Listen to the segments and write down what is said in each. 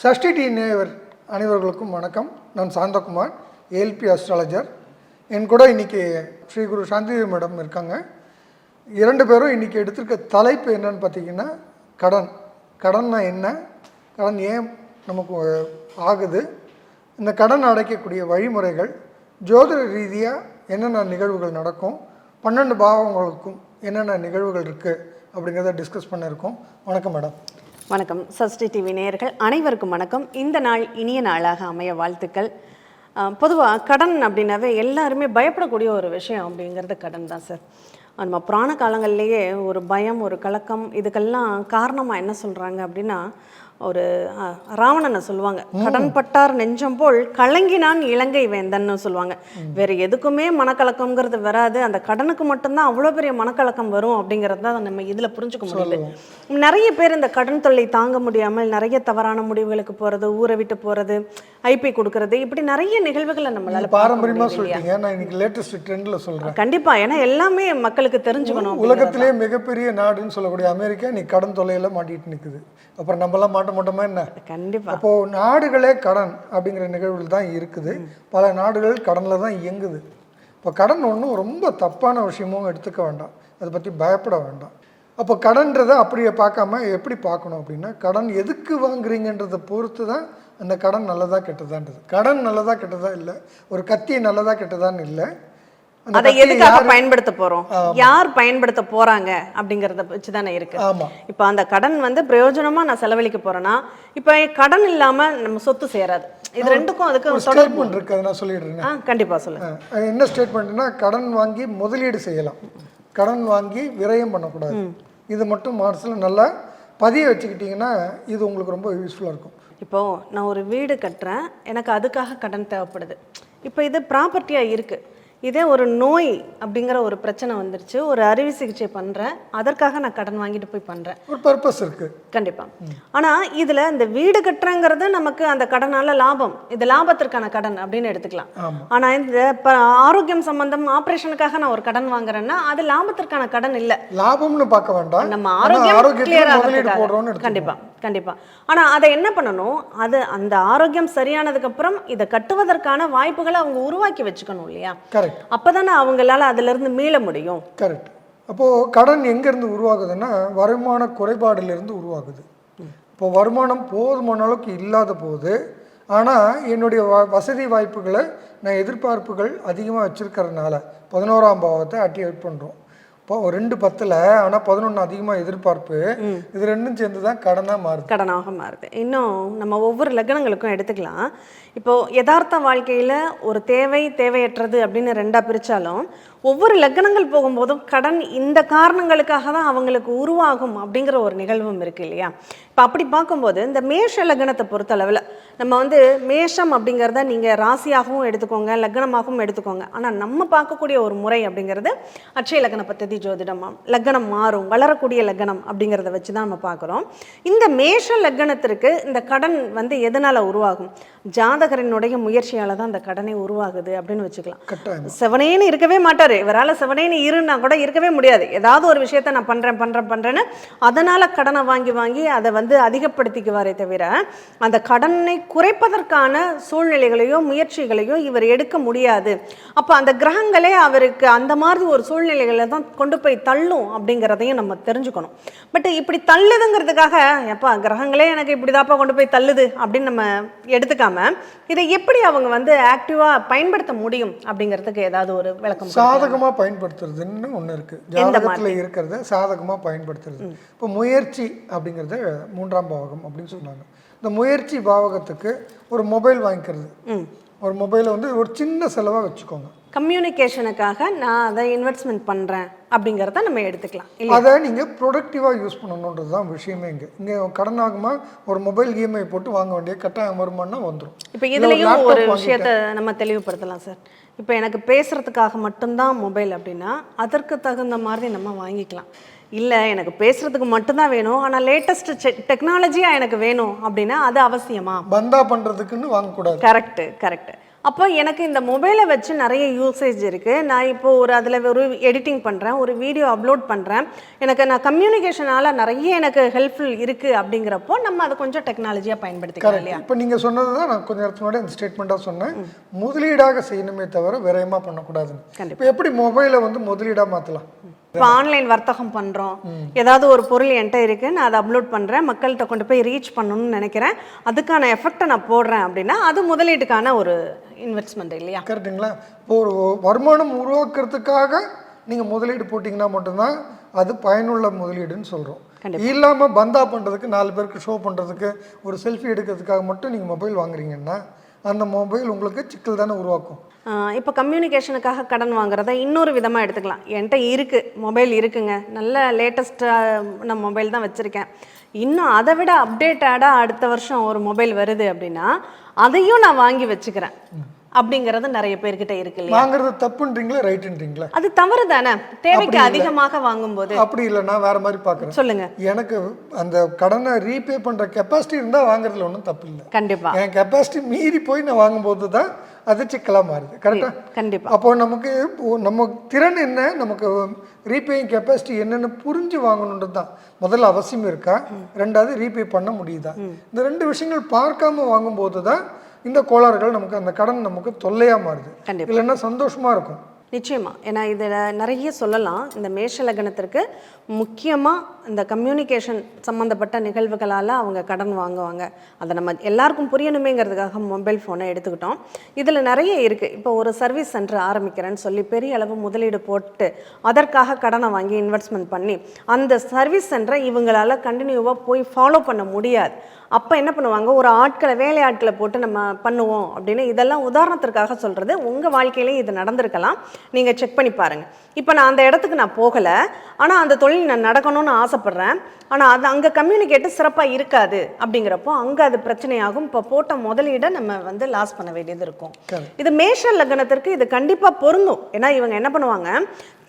Sashti D never அனைவர்களுக்கும் வணக்கம். நான் சாந்தகுமார் ஏல்பி அஸ்ட்ராலஜர் என் கூட இன்னைக்கு ஸ்ரீ குரு சாந்தி மேடம் இருக்காங்க. இரண்டு பேரும் இன்னைக்கு எடுத்திருக்க தலைப்பு என்னன்னு பார்த்தீங்கன்னா கடன். கடன்னா என்ன? கடன் ஏன் நமக்கு ஆகுது? இந்த கடன் அடைக்கக்கூடிய வழிமுறைகள் ஜோதிட ரீதியாக என்னென்ன நிகழ்வுகள் நடக்கும்? பன்னெண்டு பாவங்களுக்கும் என்னென்ன நிகழ்வுகள் இருக்குது அப்படிங்கிறத டிஸ்கஸ் பண்ணியிருக்கோம் வணக்கம் மேடம். வணக்கம். சஷ்டி டிவி நேயர்கள் அனைவருக்கும் வணக்கம். இந்த நாள் இனிய நாளாக அமைய வாழ்த்துக்கள். பொதுவாக கடன் அப்படின்னாவே எல்லாருமே பயப்படக்கூடிய ஒரு விஷயம் அப்படிங்கிறது கடன் தான் சார். நம்ம புராண காலங்கள்லேயே ஒரு பயம் ஒரு கலக்கம் இதுக்கெல்லாம் காரணமாக என்ன சொல்கிறாங்க அப்படின்னா ஒரு ராவணனை சொல்லுவாங்க. கடன் பட்டார் நெஞ்சம் போல் கலங்கினான் இலங்கை வேந்தன்னு சொல்லுவாங்க. வேற எதுக்குமே மனக்கலக்கம்ங்கிறது வராது. அந்த கடனுக்கு மட்டும்தான் அவ்வளோ பெரிய மனக்கலக்கம் வரும் அப்படிங்கிறது தான் நம்ம இதில் புரிஞ்சுக்க முடியுது. நிறைய பேர் இந்த கடன் தொல்லை தாங்க முடியாமல் நிறைய தவறான முடிவுகளுக்கு போகிறது ஊரை விட்டு போகிறது ஐபி கொடுக்கறது இப்படி நிறைய நிகழ்வுகளை நம்மளால பாரம்பரியமாக? சொல்லிட்டீங்க. நான் இன்னைக்கு லேட்டஸ்ட் ட்ரெண்டில் சொல்கிறேன் கண்டிப்பா. ஏன்னா எல்லாமே மக்களுக்கு தெரிஞ்சுக்கணும் உலகத்திலே மிகப்பெரிய நாடுன்னு சொல்லக்கூடிய அமெரிக்கா நீ கடன் தொல்லையில மாட்டிட்டு நிக்குது. அப்புறம் நம்மலாம் மாட்ட மாட்டோமா என்ன? தான். கண்டிப்பா. அப்போ நாடுகளே கடன் அப்படிங்கிற நிகழ்வுகள் தான் இருக்குது. பல நாடுகள் கடனில் தான் இயங்குது. இப்போ கடன் ஒன்றும் ரொம்ப தப்பான விஷயமும் எடுத்துக்க வேண்டாம். அதை பற்றி பயப்பட வேண்டாம். அப்போ கடன்றதை அப்படியே பார்க்காம எப்படி பார்க்கணும் அப்படின்னா கடன் எதுக்கு வாங்குறீங்கன்றதை பொறுத்து தான் அந்த கடன் நல்லதா கெட்டதான்றது. கடன் நல்லதா கெட்டதா இல்லை. ஒரு கத்தி நல்லதா கெட்டதான்னு இல்லை. அதை எதுக்காக பயன்படுத்த போறோம்? யார் பயன்படுத்த போறாங்க அப்படிங்கறத வச்சு தானே இருக்கு இப்போ அந்த கடன் வந்து பிரயோஜனமா நான் செலவழிக்க போறேன்னா இப்போ கடன் இல்லாம நம்ம சொத்து சேராது. இது ரெண்டுக்கும் அதுக்கு ஸ்டேட்மெண்ட் இருக்கு அதை நான் சொல்லிடுறேன். கண்டிப்பா சொல்லுங்க என்ன ஸ்டேட்மெண்ட்னா கடன் வாங்கி முதலீடு செய்யலாம். கடன் வாங்கி விரயம் பண்ணக்கூடாது. இது மட்டும் மனசில் நல்லா பதிய வச்சுக்கிட்டிங்கன்னா இது உங்களுக்கு ரொம்ப யூஸ்ஃபுல்லாக இருக்கும். இப்போ நான் ஒரு வீடு கட்டுறேன் எனக்கு அதுக்காக கடன் தேவைப்படுது. இப்போ இது ப்ராப்பர்ட்டியா இருக்கு. இதே ஒரு நோய் அப்படிங்கிற ஒரு பிரச்சனை வந்துருச்சு. ஒரு அறுவை சிகிச்சை பண்றேன். அதற்காக நான் கடன் வாங்கிட்டு போய் பண்றேன். ஒரு பர்பஸ் இருக்குது கண்டிப்பா. ஆனா இதுல இந்த வீடு கட்டுறங்கிறது நமக்கு அந்த கடனால லாபம். இது லாபத்திற்கான கடன் அப்படின்னு எடுத்துக்கலாம். ஆமா. ஆனா இந்த ஆரோக்கியம் சம்பந்தம் ஆபரேஷனுக்காக நான் ஒரு கடன் வாங்குறேன்னா அது லாபத்திற்கான கடன் இல்ல. லாபம்னு பார்க்க வேண்டாம். நம்ம ஆரோக்கியம் ஆரோக்கியத்துக்கு கிளியர் முதலீடு போடுறோம்னு ஆகிறதுக்காக எடுத்துக்கோங்க. கண்டிப்பா. கண்டிப்பா ஆனா அதை என்ன பண்ணணும்? அது அந்த ஆரோக்கியம் சரியானதுக்கு அப்புறம் இதை கட்டுவதற்கான வாய்ப்புகளை அவங்க உருவாக்கி வச்சுக்கணும் இல்லையா? கரெக்ட் அப்பதானே அவங்களால அதுல இருந்து மீள முடியும். கரெக்ட் அப்போது கடன் எங்கேருந்து உருவாகுதுன்னா வருமான குறைபாடிலிருந்து உருவாகுது. இப்போ வருமானம் போதுமான அளவுக்கு இல்லாத போது ஆனால் என்னுடைய வ வசதி வாய்ப்புகளை நான் எதிர்பார்ப்புகள் அதிகமாக வச்சுருக்கறதுனால பதினோராம் பாவத்தை ஆக்டிவேட் பண்ணுறோம் இப்போ ஒரு ரெண்டு பத்தில் ஆனால் பதினொன்று அதிகமாக எதிர்பார்ப்பு. இது ரெண்டும் சேர்ந்து தான் கடனாக மாறுது. கடனாக மாறுது. இன்னும் நம்ம ஒவ்வொரு லக்னங்களுக்கும் எடுத்துக்கலாம். இப்போ யதார்த்த வாழ்க்கையில் ஒரு தேவை தேவையற்றது அப்படின்னு ரெண்டாக பிரித்தாலும் ஒவ்வொரு லக்னங்கள் போகும்போதும் கடன் இந்த காரணங்களுக்காக தான் அவங்களுக்கு உருவாகும் அப்படிங்கிற ஒரு நிகழ்வும் இருக்கு இல்லையா? இப்போ அப்படி பார்க்கும்போது இந்த மேஷ லக்னத்தை பொறுத்தளவில் நம்ம வந்து மேஷம் அப்படிங்கிறத நீங்கள் ராசியாகவும் எடுத்துக்கோங்க லக்னமாகவும் எடுத்துக்கோங்க. ஆனால் நம்ம பார்க்கக்கூடிய ஒரு முறை அப்படிங்கிறது அட்சய லக்ன பத்ததி ஜோதிடம் லக்னம் மாறும் வளரக்கூடிய லக்னம் அப்படிங்கிறத வச்சு தான் நம்ம பார்க்குறோம். இந்த மேஷ லக்னத்திற்கு இந்த கடன் வந்து எதனால் உருவாகும்? ஜாதகரினுடைய முயற்சியால் தான் அந்த கடனே உருவாகுது அப்படின்னு வச்சுக்கலாம். செவனேன்னு இருக்கவே மாட்டார். இவரால் செவனேன்னு இருன்னா கூட இருக்கவே முடியாது. ஏதாவது ஒரு விஷயத்த நான் பண்ணுறேன் பண்ணுறேன் பண்ணுறேன்னு அதனால் கடனை வாங்கி வாங்கி அதை வந்து அதிகப்படுத்திக்குவாரே தவிர அந்த கடனை குறைப்பதற்கான சூழ்நிலைகளையோ முயற்சிகளையோ இவர் எடுக்க முடியாது. அப்போ அந்த கிரகங்களே அவருக்கு அந்த மாதிரி ஒரு சூழ்நிலைகளை தான் கொண்டு போய் தள்ளும் அப்படிங்கிறதையும் நம்ம தெரிஞ்சுக்கணும். பட் இப்படி தள்ளுதுங்கிறதுக்காக எப்பா கிரகங்களே எனக்கு இப்படி கொண்டு போய் தள்ளுது அப்படின்னு நம்ம எடுத்துக்காம இதை எப்படி அவங்க வந்து ஆக்டிவாக பயன்படுத்த முடியும் அப்படிங்கிறதுக்கு ஏதாவது ஒரு விளக்கம். சாதகமாக பயன்படுத்துறதுன்னு ஒன்று இருக்குது ஜாதகத்தில் இருக்கிறத சாதகமாக பயன்படுத்துறது. இப்போ முயற்சி அப்படிங்கிறத மூன்றாம் பாவகம் அப்படின்னு சொன்னாங்க. இந்த முயற்சி பாவகத்துக்கு ஒரு மொபைல் வாங்கிக்கிறது. ஒரு மொபைலை வந்து ஒரு சின்ன செலவாக வச்சுக்கோங்க. கம்யூனிகேஷனுக்காக நான் அதை இன்வெஸ்ட்மெண்ட் பண்ணுறேன் அப்படிங்கிறத நம்ம எடுத்துக்கலாம் அதை நீங்கள் ப்ரொடக்டிவாக யூஸ் பண்ணணுன்றது தான் விஷயமே இங்கே. இங்கே கடன் ஆகுமா ஒரு மொபைல் இஎம்ஐ போட்டு வாங்க வேண்டிய கட்டாயம் வருமானா வந்துடும் இப்போ இதுலேயும் ஒரு விஷயத்த நம்ம தெளிவுபடுத்தலாம் சார். இப்போ எனக்கு பேசுகிறதுக்காக மட்டும்தான் மொபைல் அப்படின்னா அதற்கு தகுந்த மாதிரி நம்ம வாங்கிக்கலாம். இல்லை எனக்கு பேசுகிறதுக்கு மட்டும்தான் வேணும். ஆனால் லேட்டஸ்ட் டெக்னாலஜியாக எனக்கு வேணும் அப்படின்னா அது அவசியமா? பந்தா பண்ணுறதுக்குன்னு வாங்கக்கூடாது. Correct correct. அப்போ எனக்கு இந்த மொபைலை வச்சு நிறைய யூசேஜ் இருக்குது நான் இப்போ ஒரு அதில் ஒரு எடிட்டிங் பண்ணுறேன் ஒரு வீடியோ அப்லோட் பண்ணுறேன் எனக்கு நான் கம்யூனிகேஷனால் நிறைய எனக்கு ஹெல்ப்ஃபுல் இருக்குது அப்படிங்கிறப்போ நம்ம அதை கொஞ்சம் டெக்னாலஜியாக பயன்படுத்திக்கலாம் இல்லையா? இப்போ நீங்கள் சொன்னது தான் நான் கொஞ்ச நேரத்துக்கு முன்னாடி அந்த ஸ்டேட்மெண்ட்டாக சொன்னேன். முதலீடாக செய்யணுமே தவிர விரயமாக பண்ணக்கூடாதுன்னு. கண்டிப்பா. இப்போ எப்படி மொபைலை வந்து முதலீடாக மாற்றலாம் இப்போ ஆன்லைன் வர்த்தகம் பண்ணுறோம் ஏதாவது ஒரு பொருள் என்கிட்ட இருக்குது நான் அதை அப்லோட் பண்ணுறேன் மக்கள்கிட்ட கொண்டு போய் ரீச் பண்ணணும்னு நினைக்கிறேன். அதுக்கான எஃபெக்டை நான் போடுறேன் அப்படின்னா அது முதலீட்டுக்கான ஒரு இன்வெஸ்ட்மெண்ட் இல்லையா? கரெக்டுங்களா இப்போ ஒரு வருமானம் உருவாக்குறதுக்காக நீங்கள் முதலீடு போட்டிங்கன்னா மட்டும்தான் அது பயனுள்ள முதலீடுன்னு சொல்கிறோம் இல்லாமல் பந்தா பண்ணுறதுக்கு நாலு பேருக்கு ஷோ பண்ணுறதுக்கு ஒரு செல்ஃபி எடுக்கிறதுக்காக மட்டும் நீங்கள் மொபைல் வாங்குறீங்கன்னா அந்த மொபைல் உங்களுக்கு சிக்கல் தானே உருவாக்கும். இப்போ கம்யூனிகேஷனுக்காக கடன் வாங்குறத இன்னொரு விதமாக எடுத்துக்கலாம். என்கிட்ட இருக்குது மொபைல் இருக்குங்க. நல்ல லேட்டஸ்ட்டான மொபைல் தான் வச்சுருக்கேன். இன்னும் அதை விட அப்டேட்டடாக அடுத்த வருஷம் ஒரு மொபைல் வருது அப்படின்னா அதையும் நான் வாங்கி வச்சுக்கிறேன். அப்படிங்கிறது நிறைய பேர்கிட்ட இருக்கு இல்லையா? வாங்குறது தப்புன்றீங்களா ரைட்டுன்றீங்களா அது தவறு தானே தேவைக்கு அதிகமாக வாங்கும்போது. அப்படி இல்லை நான் வேற மாதிரி பார்க்குறேன் சொல்லுங்க. எனக்கு அந்த கடனை ரீபே பண்ணுற கெப்பாசிட்டி இருந்தால் வாங்குறதுல ஒன்றும் தப்பு இல்லை. கண்டிப்பா. என் கெப்பாசிட்டி மீறி போய் நான் வாங்கும்போது தான் அது சிக்கலாக மாறுது. கரெக்டாக கண்டிப்பா. அப்போ நமக்கு நம்ம திறன் என்ன நமக்கு ரீபேயிங் கெப்பாசிட்டி என்னன்னு புரிஞ்சு வாங்கணுன்றது தான் முதல்ல அவசியம் இருக்கா? ரெண்டாவது ரீபே பண்ண முடியுதா? இந்த ரெண்டு விஷயங்கள் பார்க்காம வாங்கும்போது தான் இந்த கோளாறுகள் நமக்கு அந்த கடன் நமக்கு தொல்லையாக மாறுது. இல்லைன்னா சந்தோஷமா இருக்கும். நிச்சயமா. ஏன்னா இதில் நிறைய சொல்லலாம். இந்த மேஷ லக்னத்திற்கு முக்கியமாக இந்த கம்யூனிகேஷன் சம்மந்தப்பட்ட நிகழ்வுகளால் அவங்க கடன் வாங்குவாங்க. அதை நம்ம எல்லாருக்கும் புரியணுமேங்கிறதுக்காக மொபைல் ஃபோனை எடுத்துக்கிட்டோம். இதில் நிறைய இருக்குது இப்போ ஒரு சர்வீஸ் சென்டர் ஆரம்பிக்கிறேன்னு சொல்லி பெரிய அளவு முதலீடு போட்டு அதற்காக கடனை வாங்கி இன்வெஸ்ட்மெண்ட் பண்ணி அந்த சர்வீஸ் சென்டரை இவங்களால் கண்டினியூவாக போய் ஃபாலோ பண்ண முடியாது. அப்போ என்ன பண்ணுவாங்க? ஒரு ஆட்களை வேலை ஆட்களை போட்டு நம்ம பண்ணுவோம் அப்படின்னு இதெல்லாம் உதாரணத்திற்காக சொல்கிறது உங்கள் வாழ்க்கையிலேயே இது நடந்திருக்கலாம். நீங்கள் செக் பண்ணி பாருங்கள் இப்போ நான் அந்த இடத்துக்கு நான் போகலை. ஆனால் அந்த தொழில் நான் நடக்கணும்னு ஆசைப்பட்றேன். ஆனால் அது அங்கே கம்யூனிகேட்டு சிறப்பாக இருக்காது அப்படிங்கிறப்போ அங்கே அது பிரச்சனையாகும். இப்போ போட்ட முதலீடை நம்ம வந்து லாஸ் பண்ண வேண்டியது இருக்கும். இது மேஷ லக்னத்திற்கு இது கண்டிப்பாக பொருந்தும். ஏன்னா இவங்க என்ன பண்ணுவாங்க?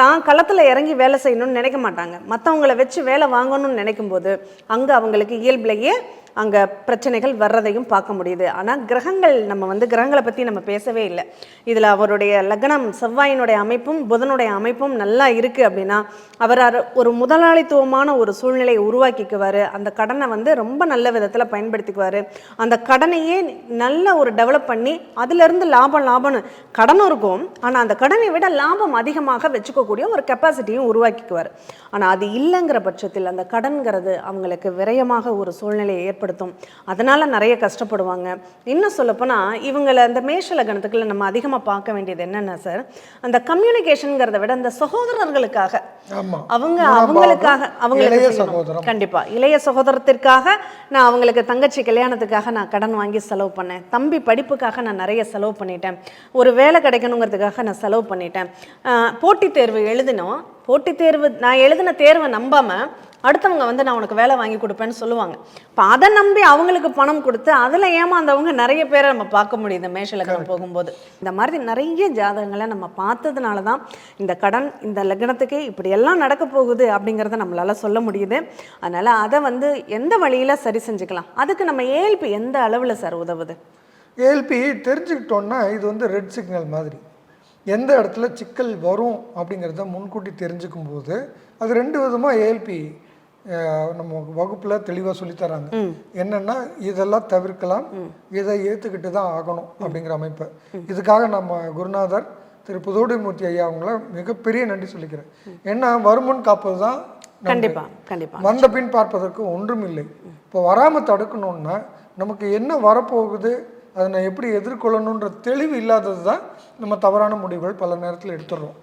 தான் களத்தில் இறங்கி வேலை செய்யணும்னு நினைக்க மாட்டாங்க. மற்றவங்கள வச்சு வேலை வாங்கணும்னு நினைக்கும் போது அங்கே அவங்களுக்கு இயல்பிலேயே அங்கே பிரச்சனைகள் வர்றதையும் பார்க்க முடியுது. ஆனால் கிரகங்கள் நம்ம வந்து கிரகங்களை பற்றி நம்ம பேசவே இல்லை. இதில் அவருடைய லக்னம் செவ்வாயினுடைய அமைப்பும் புதனுடைய அமைப்பும் நல்லா இருக்குது அப்படின்னா அவர் ஒரு முதலாளித்துவமான ஒரு சூழ்நிலையை உருவாக்கிக்குவார். அந்த கடனை வந்து ரொம்ப நல்ல விதத்தில் பயன்படுத்திக்குவார். அந்த கடனையே நல்ல ஒரு டெவலப் பண்ணி அதிலிருந்து லாபம் லாபம்னு கடனும் இருக்கும். ஆனால் அந்த கடனை விட லாபம் அதிகமாக வச்சுக்கக்கூடிய ஒரு கெப்பாசிட்டியும் உருவாக்கிக்குவார். ஆனால் அது இல்லைங்கிற பட்சத்தில் அந்த கடன்கிறது அவங்களுக்கு விரயமாக ஒரு சூழ்நிலையை ஏற்படுத்தும். அதனால் நிறைய கஷ்டப்படுவாங்க. இன்னும் சொல்லப்போனால் இவங்களை அந்த மேஷ லக்னத்துக்குள்ள நம்ம அதிகமாக பார்க்க வேண்டியது என்னென்ன சார் அந்த கம்யூனிகேஷனுங்கிறத விட அந்த சகோதரர்களுக்காக. அவங்க அவங்களுக்காக அவங்களுக்கு. கண்டிப்பா. இளைய சகோதரத்திற்காக நான் அவங்களுக்கு தங்கச்சி கல்யாணத்துக்காக நான் கடன் வாங்கி செலவு பண்ணேன். தம்பி படிப்புக்காக நான் நிறைய செலவு பண்ணிட்டேன். ஒரு வேலை கிடைக்கணுங்கிறதுக்காக நான் செலவு பண்ணிட்டேன். போட்டித் தேர்வு எழுதினோம். போட்டித் தேர்வு நான் எழுதின தேர்வை நம்பாம அடுத்தவங்க வந்து நான் உனக்கு வேலை வாங்கி கொடுப்பேன்னு சொல்லுவாங்க. இப்போ அதை நம்பி அவங்களுக்கு பணம் கொடுத்து அதில் ஏமாந்தவங்க நிறைய பேரை நம்ம பார்க்க முடியுது மேஷலக்கணம் போகும்போது. இந்த மாதிரி நிறைய ஜாதகங்களை நம்ம பார்த்ததுனால தான் இந்த கடன் இந்த லக்னத்துக்கு இப்படி எல்லாம் நடக்க போகுது அப்படிங்கிறத நம்மளால சொல்ல முடியுது. அதனால் அதை வந்து எந்த வழியில் சரி செஞ்சுக்கலாம்? அதுக்கு நம்ம ஏல்பி எந்த அளவில் சார் உதவுது? ஏஎல்பி தெரிஞ்சுக்கிட்டோன்னா இது வந்து ரெட் சிக்னல் மாதிரி. எந்த இடத்துல சிக்கல் வரும் அப்படிங்கிறத முன்கூட்டி தெரிஞ்சுக்கும் போது அது ரெண்டு விதமாக ஏஎல்பி நம்ம வகுப்பில் தெளிவாக சொல்லித்தராங்க. என்னென்னா இதெல்லாம் தவிர்க்கலாம். இதை ஏற்றுக்கிட்டு தான் ஆகணும் அப்படிங்கிற அமைப்பு. இதுக்காக நம்ம குருநாதர் திரு புதோடிமூர்த்தி ஐயா அவங்கள மிகப்பெரிய நன்றி சொல்லிக்கிறேன். ஏன்னா வருமுன் காப்பது தான் கண்டிப்பா கண்டிப்பா. வந்த பின் பார்ப்பதற்கு ஒன்றும் இல்லை இப்போ வராமல் தடுக்கணும்னா நமக்கு என்ன வரப்போகுது? அதை நான் எப்படி எதிர்கொள்ளணுன்ற தெளிவு இல்லாதது தான் நம்ம தவறான முடிவுகள் பல நேரத்தில் எடுத்துடுறோம்.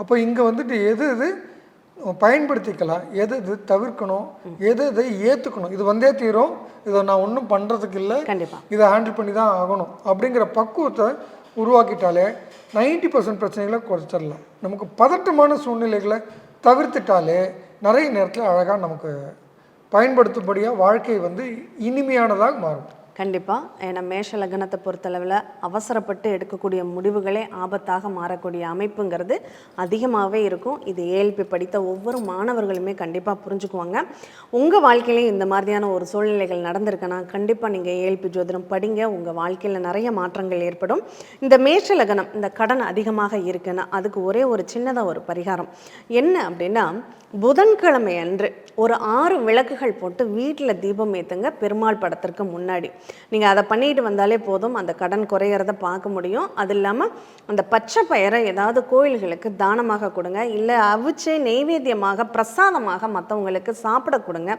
அப்போ இங்கே வந்துட்டு எது எது பயன்படுத்திக்கலாம் எது எது தவிர்க்கணும் எது எதை ஏற்றுக்கணும் இது வந்தே தீரும் இதை நான் ஒன்றும் பண்ணுறதுக்கு இல்லை இதை ஹேண்டில் பண்ணி தான் ஆகணும் அப்படிங்கிற பக்குவத்தை உருவாக்கிட்டாலே 90% பர்சன்ட் பிரச்சனைகளை குறைச்சிடலாம். நமக்கு பதட்டமான சூழ்நிலைகளை தவிர்த்துட்டாலே நிறைய நேரத்தில் அழகாக நமக்கு பயன்படுத்தும்படியாக வாழ்க்கை வந்து இனிமையானதாக மாறும். கண்டிப்பாக ஏன்னா மேஷ லக்னத்தை பொறுத்தளவில் அவசரப்பட்டு எடுக்கக்கூடிய முடிவுகளே ஆபத்தாக மாறக்கூடிய அமைப்புங்கிறது அதிகமாகவே இருக்கும். இது ஏஎல்பி படித்த ஒவ்வொரு மாணவர்களுமே கண்டிப்பாக புரிஞ்சுக்குவாங்க. உங்கள் வாழ்க்கையிலையும் இந்த மாதிரியான ஒரு சூழ்நிலைகள் நடந்திருக்குன்னா கண்டிப்பாக நீங்கள் ஏஎல்பி ஜோதிடம் படிங்க. உங்கள் வாழ்க்கையில் நிறைய மாற்றங்கள் ஏற்படும். இந்த மேஷ லக்னம் இந்த கடன் அதிகமாக இருக்குன்னா அதுக்கு ஒரே ஒரு சின்னதாக ஒரு பரிகாரம். என்ன அப்படின்னா புதன்கிழமை அன்று ஒரு ஆறு விளக்குகள் போட்டு வீட்டில் தீபம் ஏற்றுங்க பெருமாள் படத்திற்கு முன்னாடி. நீங்கள் அதை பண்ணிட்டு வந்தாலே போதும். அந்த கடன் குறையிறத பார்க்க முடியும். அது இல்லாமல் அந்த பச்சை பயிரை ஏதாவது கோயில்களுக்கு தானமாக கொடுங்க. இல்லை அவிச்சு நெய்வேத்தியமாக பிரசாதமாக மற்றவங்களுக்கு சாப்பிட கொடுங்க.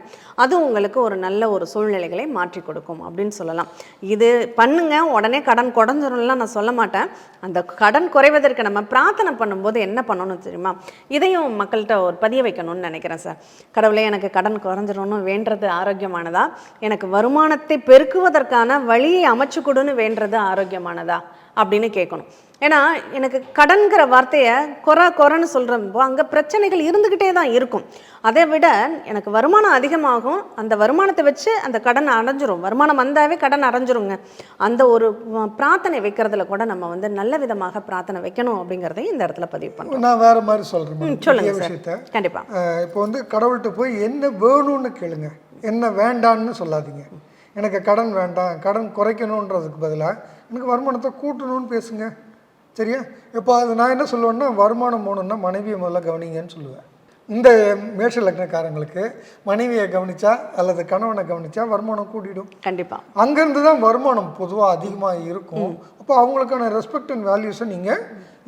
அது உங்களுக்கு ஒரு நல்ல ஒரு சூழ்நிலைகளை மாற்றி கொடுக்கும் அப்படின்னு சொல்லலாம். இது பண்ணுங்க. உடனே கடன் குடஞ்சிரும்லாம் நான் சொல்ல மாட்டேன். அந்த கடன் குறைவதற்கு நம்ம பிரார்த்தனை பண்ணும்போது என்ன பண்ணணும் தெரியுமா? இதையும் மக்கள்கிட்ட ஒரு பதிய வைக்கணும்னு நினைக்கிறேன் சார். கடவுளே எனக்கு கடன் குறைஞ்சிடணும்னு வேண்டது ஆரோக்கியமானதா? எனக்கு வருமானத்தை பெருக்குவதற்கான வழியை அமைச்சு கொடுன்னு வேண்டுறது ஆரோக்கியமானதா அப்படின்னு கேட்கணும். ஏன்னா எனக்கு கடன்கிற வார்த்தையை குறை குறைன்னு சொல்கிறப்போ அங்கே பிரச்சனைகள் இருந்துக்கிட்டே தான் இருக்கும். அதை விட எனக்கு வருமானம் அதிகமாகும். அந்த வருமானத்தை வச்சு அந்த கடன் அடைஞ்சிரும். வருமானம் வந்தாவே கடன் அடைஞ்சிருங்க. அந்த ஒரு பிரார்த்தனை வைக்கிறதுல கூட நம்ம வந்து நல்ல விதமாக பிரார்த்தனை வைக்கணும் அப்படிங்கிறதையும் இந்த இடத்துல பதிவு பண்ணுறோம் நான் வேற மாதிரி சொல்கிறேன் சொல்லுங்க சார். விஷயத்த. கண்டிப்பாக இப்போ வந்து கடவுள்கிட்ட போய் என்ன வேணும்னு கேளுங்க. என்ன வேண்டான்னு சொல்லாதீங்க. எனக்கு கடன் வேண்டாம் கடன் குறைக்கணுன்றதுக்கு பதிலாக எனக்கு வருமானத்தை கூட்டணும்னு பேசுங்க. சரியா? இப்போ அது நான் என்ன சொல்லுவேன்னா வருமானம் போகணுன்னா மனைவியை முதல்ல கவனிங்கன்னு சொல்லுவேன். இந்த மேஷ லக்னக்காரங்களுக்கு மனைவியை கவனிச்சா அல்லது கணவனை கவனிச்சா வருமானம் கூட்டிடும். கண்டிப்பாக அங்கேருந்து தான் வருமானம் பொதுவாக அதிகமாக இருக்கும். அப்போ அவங்களுக்கான ரெஸ்பெக்ட் அண்ட் வேல்யூஸை நீங்கள்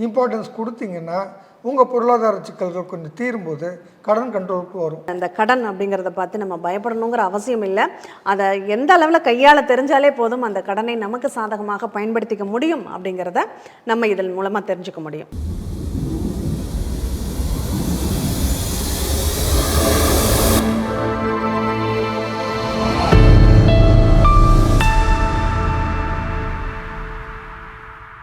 இம்பார்ட்டன்ஸ் கொடுத்தீங்கன்னா உங்கள் பொருளாதார சிக்கல்கள் கொஞ்சம் தீரும்போது கடன் கண்ட்ரோலுக்கு வரும். அந்த கடன் அப்படிங்கிறத பார்த்து நம்ம பயப்படணுங்கிற அவசியம் இல்லை. அதை எந்த அளவில் கையால் தெரிஞ்சாலே போதும் அந்த கடனை நமக்கு சாதகமாக பயன்படுத்திக்க முடியும் அப்படிங்கிறத நம்ம இதன் மூலமாக தெரிஞ்சுக்க முடியும்.